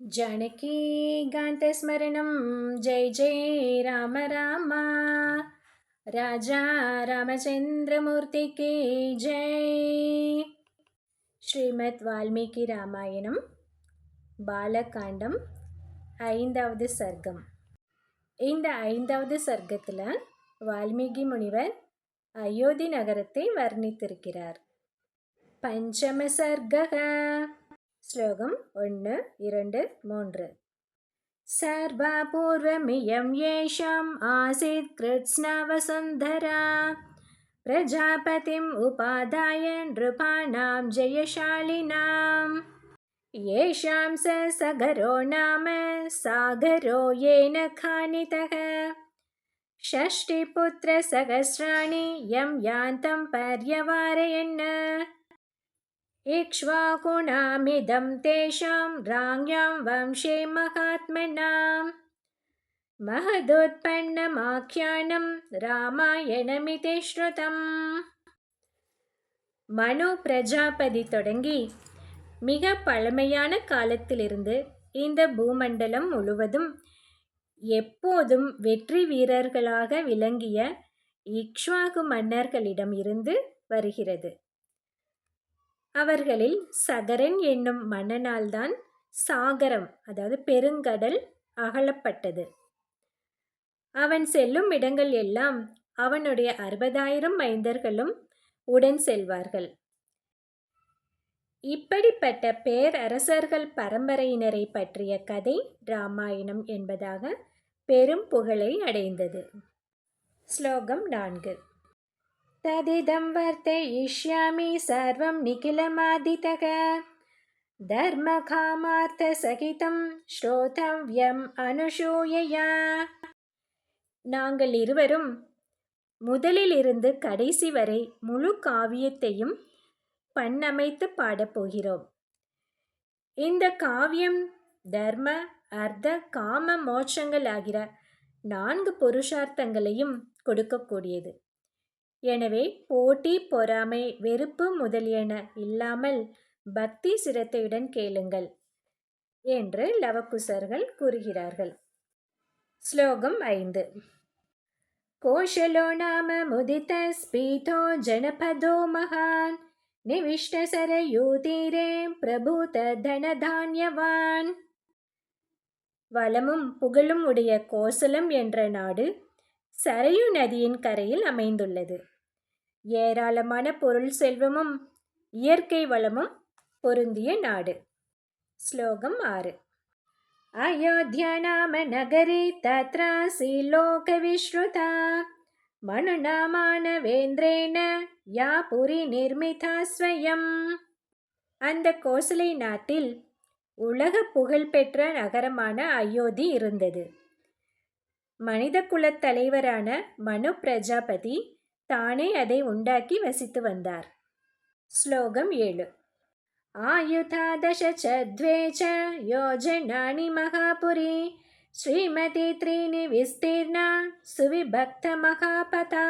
जानकीगान्तस्मरणं जय जय राम राम राजा रामचन्द्रमूर्तिके जय ஸ்ரீமத் வால்மீகி ராமாயணம் பாலகாண்டம் ஐந்தாவது சர்க்கம் இந்த ஐந்தாவது சர்க்கத்தில் வால்மீகி முனிவர் அயோத்தி நகரத்தை வர்ணித்திருக்கிறார் பஞ்சம சர்க்கக ஸ்லோகம் ஒன்று இரண்டு மூன்று सर्वापूर्वमियं येषाम् आसीत् कृत्स्नवसुन्धरा प्रजापतिम् उपादाय नृपाणां जयशालिनाम् येषां स सगरो नाम सागरो येन खानितः षष्टिपुत्रसहस्राणि यं यान्तं पर्यवारयन् इक्ष्वाकुणामिदं तेषां राज्ञां वंशे महात्मनाम् महदुत्पन्नमाख्यानं ராமாயணமிதி ஸ்ருதம் மனு பிரஜாபதி தொடங்கி மிக பழமையான காலத்திலிருந்து இந்த பூமண்டலம் முழுவதும் எப்போதும் வெற்றி வீரர்களாக விளங்கிய இக்ஷ்வாகு மன்னர்களிடம் இருந்து வருகிறது அவர்களில் சகரன் என்னும் மன்னனால்தான் சாகரம் அதாவது பெருங்கடல் அகலப்பட்டது. அவன் செல்லும் இடங்கள் எல்லாம் அவனுடைய அறுபதாயிரம் மைந்தர்களும் உடன் செல்வார்கள். இப்படிப்பட்ட பேரரசர்கள் பரம்பரையினரை பற்றிய கதை ராமாயணம் என்பதாக பெரும் புகழை அடைந்தது. ஸ்லோகம் நான்கு. ததிதம் வர்த்தயிஷ்யாமி சர்வம் நிகிலமாதிதக தர்மகாமார்த்தசகிதம் ஸ்ரோதவ்யம் அனுஷூயயா நாங்கள் இருவரும் முதலிலிருந்து கடைசி வரை முழு காவியத்தையும் பண்ணமைத்து பாடப்போகிறோம் இந்த காவியம் தர்ம அர்த்த காம மோட்சங்கள் ஆகிற நான்கு புருஷார்த்தங்களையும் கொடுக்கக்கூடியது. எனவே போட்டி பொறாமை வெறுப்பு முதலியன இல்லாமல் பக்தி சிரத்தையுடன் கேளுங்கள் என்று லவக்குசர்கள் கூறுகிறார்கள். ஸ்லோகம் ஐந்து. கோஷலோ நாம முதித ஸ்பீதோ ஜனபதோ மகான் நிவிஷ்டசரயூதீரே பிரபுத தனதான்யவான். வளமும் புகழும் உடைய கோசலம் என்ற நாடு சரையு நதியின் கரையில் அமைந்துள்ளது. ஏராளமான பொருள் செல்வமும் இயற்கை வளமும் பொருந்திய நாடு. ஸ்லோகம் ஆறு. அயோத்தியா நாம நகரி தத்ராசி லோக விஸ்ருதா மனுநாமானவேந்திரேன யா புரி நிர்மிதா ஸ்வயம். அந்த கோசலை நாட்டில் உலக புகழ்பெற்ற நகரமான அயோத்தி இருந்தது. மனிதகுலத் தலைவரான மனு பிரஜாபதி தானே அதை உண்டாக்கி வசித்து வந்தார். ஸ்லோகம் ஏழு. ஆயுதாதச சத்வே ச யோஜனானி மகாபுரி ஸ்ரீமதி த்ரீனி விஸ்தீர்ணா சுவிபக்த மகாபதா.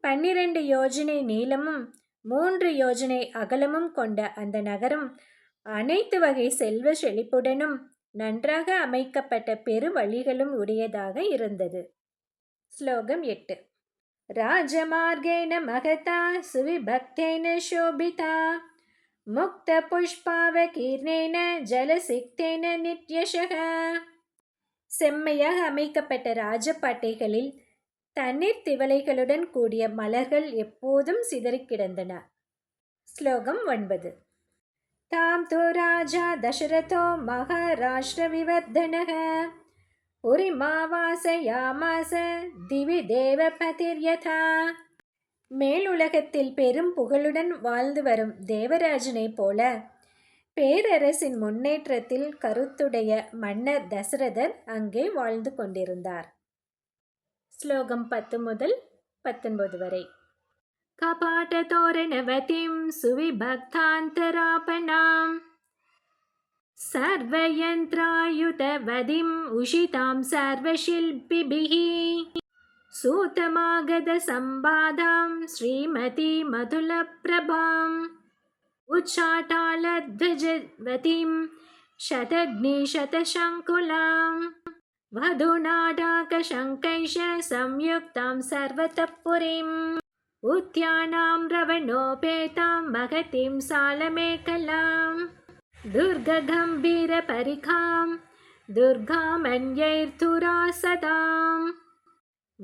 பன்னிரண்டு யோஜனை நீளமும் மூன்று யோஜனை அகலமும் கொண்ட அந்த நகரம் அனைத்து வகை செல்வ செழிப்புடனும் நன்றாக அமைக்கப்பட்ட பெரு வழிகளும் உடையதாக இருந்தது. ஸ்லோகம் எட்டு. ராஜமார்கேன மகதா சுவிபக்தேன சோபிதா. முக்த புஷ்பாவ கீர்ணேன ஜலசிக்தேன நித்யசக செம்மையாக அமைக்கப்பட்ட ராஜபாட்டைகளில் தண்ணீர் திவலைகளுடன் கூடிய மலர்கள் எப்போதும் சிதறி கிடந்தன. ஸ்லோகம் ஒன்பது. தாம் தோ ராஜா தசரதோ மகாராஷ்டிர விவர்தனக புரிமாவாசயாமாச திவி தேவபதிர்யதா மேலுலகத்தில் பெரும் புகழுடன் வாழ்ந்து வரும் தேவராஜனைப் போல பேரரசின் முன்னேற்றத்தில் கருத்துடைய மன்னர் தசரதர் அங்கே வாழ்ந்து கொண்டிருந்தார். ஸ்லோகம் பத்து முதல் பத்தொன்பது வரை. कपाटतोरणवतीं सुविभक्तान्तरापणाम् सर्वयन्त्रायुतवधिम् उषितां सर्वशिल्पिभिः सूतमागधसंवादां श्रीमती मधुलप्रभाम् उच्चाटालध्वजवतीं शतग्निशतशङ्कुलां वधुनाटाकशङ्कैश संयुक्तां सर्वतः पुरीम् उद्यानां रवणोपेतां महतीं सालमेकलाम् दुर्गगम्भीरपरिखां दुर्गामन्यैर्धुरा सदाम्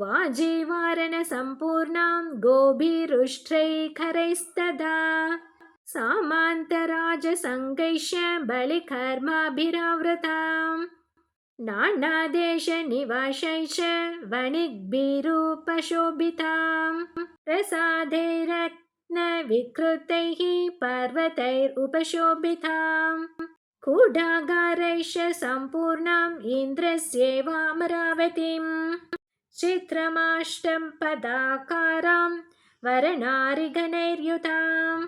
वाजीवारणसम्पूर्णां गोभिरुष्ट्रैखरैस्तदा। सामान्तराजसङ्गैष्य बलिकर्माभिरावृताम् नानादेशनिवासै च वणिग्भिरूपशोभितां प्रसादैरत्नविकृतैः पर्वतैरुपशोभितां कूढागारैश्च सम्पूर्णाम् इन्द्रस्यैवामरावतीं चित्रमाष्टं पदाकारां वरणारिघनैर्युधां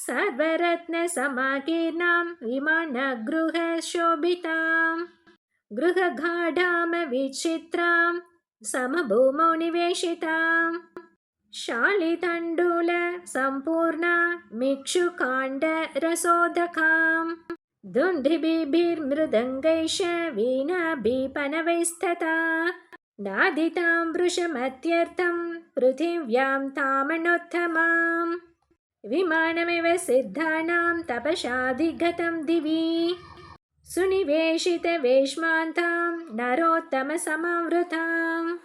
सर्वरत्नसमाकीर्णां विमानगृहशोभिताम्। गृहगाढामविचित्रां समभूमौ निवेशिताम् शालितण्डुलसम्पूर्णा मिक्षुकाण्डरसोदकाम् दुन्दिभिर्मृदङ्गैश वीणाभिपनवैस्तथा नादितां वृषमत्यर्थं पृथिव्यां तामनोत्तमाम् विमानमिव सिद्धानां तपशाधिगतं दिवि சுனிவேஷிதவேஷ்மாந்தாம் நரோத்தமசமாவிருதாம்.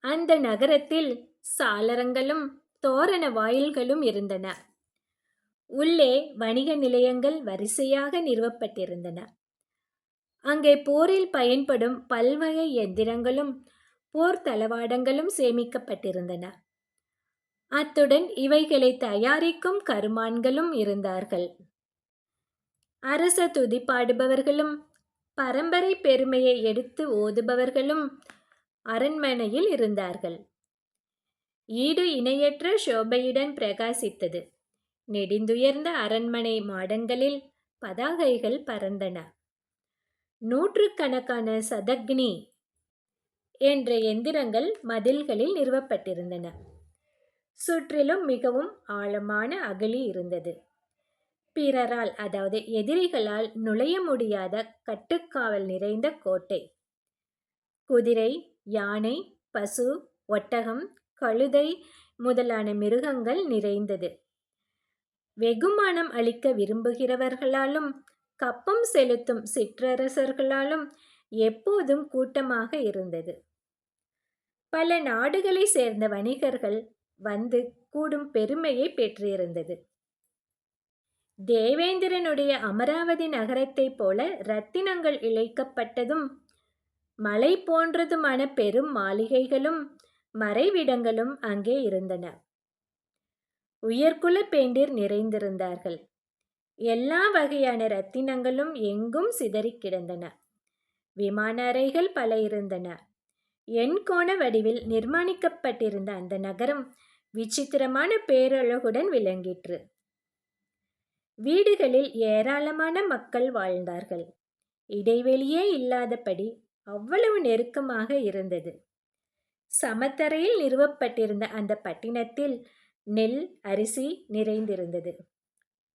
அந்த நகரத்தில் சாளரங்களும் தோரண வாயில்களும் இருந்தன. உள்ளே வணிக நிலையங்கள் வரிசையாக நிறுவப்பட்டிருந்தன. அங்கே போரில் பயன்படும் பல்வகை எந்திரங்களும் போர் தளவாடங்களும் சேமிக்கப்பட்டிருந்தன. அத்துடன் இவைகளை தயாரிக்கும் கருமான்களும் இருந்தார்கள். அரச துதி பாடுபவர்களும் பரம்பரை பெருமையை எடுத்து ஓதுபவர்களும் அரண்மனையில் இருந்தார்கள். ஈடு இணையற்ற சோபையுடன் பிரகாசித்தது. நெடிந்துயர்ந்த அரண்மனை மாடங்களில் பதாகைகள் பறந்தன. நூற்றுக்கணக்கான சதக்னி என்ற எந்திரங்கள் மதில்களில் நிறுவப்பட்டிருந்தன. சுற்றிலும் மிகவும் ஆழமான அகழி இருந்தது. பிறரால் அதாவது எதிரிகளால் நுழைய முடியாத கட்டுக்காவல் நிறைந்த கோட்டை. குதிரை யானை பசு ஒட்டகம் கழுதை முதலான மிருகங்கள் நிறைந்தது. வெகுமானம் அளிக்க விரும்புகிறவர்களாலும் கப்பம் செலுத்தும் சிற்றரசர்களாலும் எப்போதும் கூட்டமாக இருந்தது. பல நாடுகளை சேர்ந்த வணிகர்கள் வந்து கூடும் பெருமையை பெற்றிருந்தது. தேவேந்திரனுடைய அமராவதி நகரத்தைப் போல ரத்தினங்கள் இழைக்கப்பட்டதும் மலை போன்றதுமான பெரும் மாளிகைகளும் மறைவிடங்களும் அங்கே இருந்தன. உயர்குல பேண்டிர் நிறைந்திருந்தார்கள். எல்லா வகையான ரத்தினங்களும் எங்கும் சிதறி கிடந்தன. விமான அறைகள் பல இருந்தன. எண்கோண வடிவில் நிர்மாணிக்கப்பட்டிருந்த அந்த நகரம் விசித்திரமான பேரழகுடன் விளங்கிற்று. வீடுகளில் ஏராளமான மக்கள் வாழ்ந்தார்கள். இடைவெளியே இல்லாதபடி அவ்வளவு நெருக்கமாக இருந்தது. சமத்தரையில் நிறுவப்பட்டிருந்த அந்த பட்டினத்தில் நெல் அரிசி நிறைந்திருந்தது.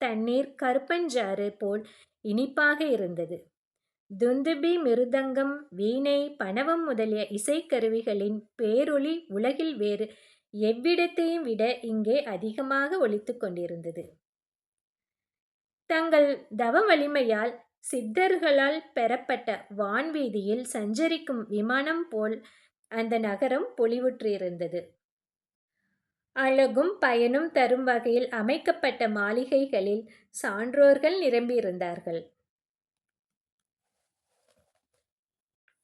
தண்ணீர் கருப்பஞ்சாறு போல் இனிப்பாக இருந்தது. துந்துபி மிருதங்கம் வீணை பணவம் முதலிய இசைக்கருவிகளின் பேரொளி உலகில் வேறு எவ்விடத்தையும் விட இங்கே அதிகமாக ஒலித்து கொண்டிருந்தது. தங்கள் தவ வலிமையால் சித்தர்களால் பெறப்பட்ட வான்வீதியில் சஞ்சரிக்கும் விமானம் போல் அந்த நகரம் பொலிவுற்றிருந்தது. அழகும் பயனும் தரும் வகையில் அமைக்கப்பட்ட மாளிகைகளில் சான்றோர்கள் நிரம்பியிருந்தார்கள்.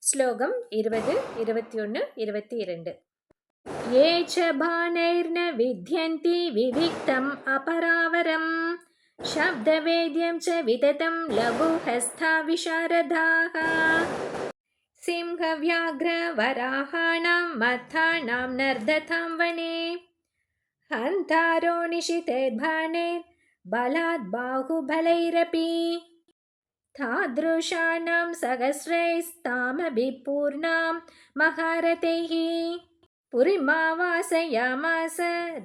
ஸ்லோகம் இருபது இருபத்தி ஒன்று இருபத்தி இரண்டு ஏ சபானைர்ன வித்யந்தி விவிக்தம் அபராவரம். शब्दवेद्यं च विततं लघुहस्था विशारदाः सिंहव्याघ्रवराहाणां मथानां नर्दतां वने। हन्तारो निशितैर्बाणैर्बलात् बाहुबलैरपि। तादृशानां सहस्रैस्तामभिपूर्णां महारथैः। पुरीमावासयामास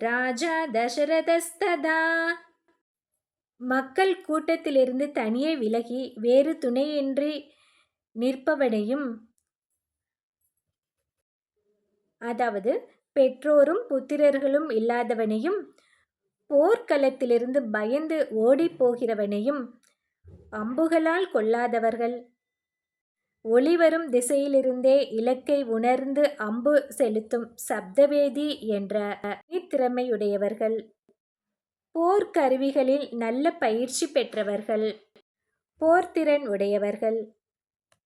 राजा दशरथस्तदा மக்கள் கூட்டத்திலிருந்து தனியே விலகி வேறு துணையின்றி நிற்பவனையும் அதாவது பெற்றோரும் புத்திரர்களும் இல்லாதவனையும் போர்க்களத்திலிருந்து பயந்து ஓடிப் போகிறவனையும் அம்புகளால் கொல்லாதவர்கள். ஒளிவரும் திசையிலிருந்தே இலக்கை உணர்ந்து அம்பு செலுத்தும் சப்தவேதி என்ற திறமையுடையவர்கள். போர்க்கருவிகளில் நல்ல பயிற்சி பெற்றவர்கள். போர்த்திறன் உடையவர்கள்.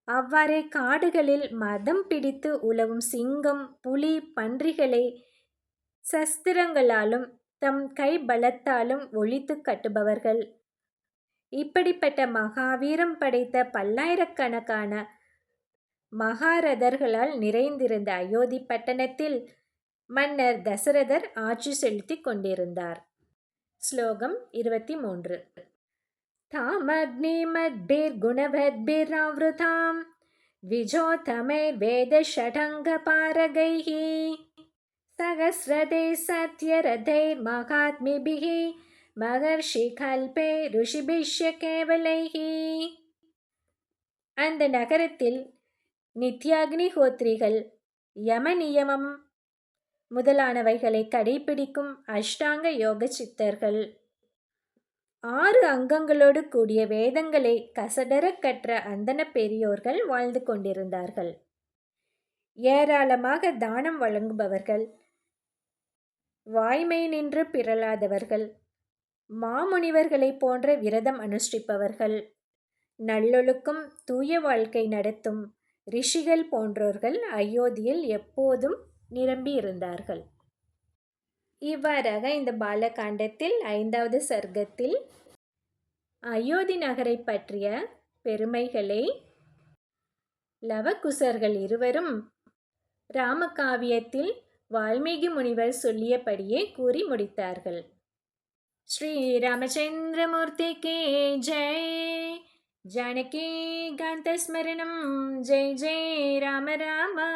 அவ்வாறே காடுகளில் மதம் பிடித்து உலவும் சிங்கம் புலி பன்றிகளை சஸ்திரங்களாலும் தம் கை பலத்தாலும் ஒழித்து கட்டுபவர்கள். இப்படிப்பட்ட மகாவீரம் படைத்த பல்லாயிரக்கணக்கான மகாரதர்களால் நிறைந்திருந்த அயோத்தி பட்டணத்தில் மன்னர் தசரதர் ஆட்சி செலுத்தி கொண்டிருந்தார். ஸ்லோகம் இருபத்தி மூன்று तामग्निमद्भिर्गुणवद्भिरावृतां द्विजोत्तमैर्वेदषडङ्गपारगैः सहस्रते सत्यरथैर्महात्मिभिः மகர்ஷிகல்பே ருஷிபிஷ்ய கேவலைஹி அந்த நகரத்தில் நித்யாக்னிஹோத்ரிகள் யம நியமம் முதலானவைகளை கடைபிடிக்கும் அஷ்டாங்க யோக சித்தர்கள் ஆறு அங்கங்களோடு கூடிய வேதங்களை கசடர கற்ற அந்தன பெரியோர்கள் வாழ்ந்து கொண்டிருந்தார்கள். ஏராளமாக தானம் வழங்குபவர்கள் வாய்மை நின்று பிறளாதவர்கள் மாமுனிவர்களைப் போன்ற விரதம் அனுஷ்டிப்பவர்கள் நல்லொழுக்கம் தூய வாழ்க்கை நடத்தும் ரிஷிகள் போன்றோர்கள் அயோத்தியில் எப்போதும் நிரம்பியிருந்தார்கள். இவ்வாறாக இந்த பாலகாண்டத்தில் ஐந்தாவது சர்க்கத்தில் அயோத்தி நகரை பற்றிய பெருமைகளை லவகுசர்கள் இருவரும் ராமகாவியத்தில் வால்மீகி முனிவர் சொல்லியபடியே கூறி முடித்தார்கள். ஸ்ரீ ராமச்சந்திரமூர்த்தி கே ஜெய் ஜானகி காந்தஸ்மரணம் ஜெய் ஜெய் ராம ராமா.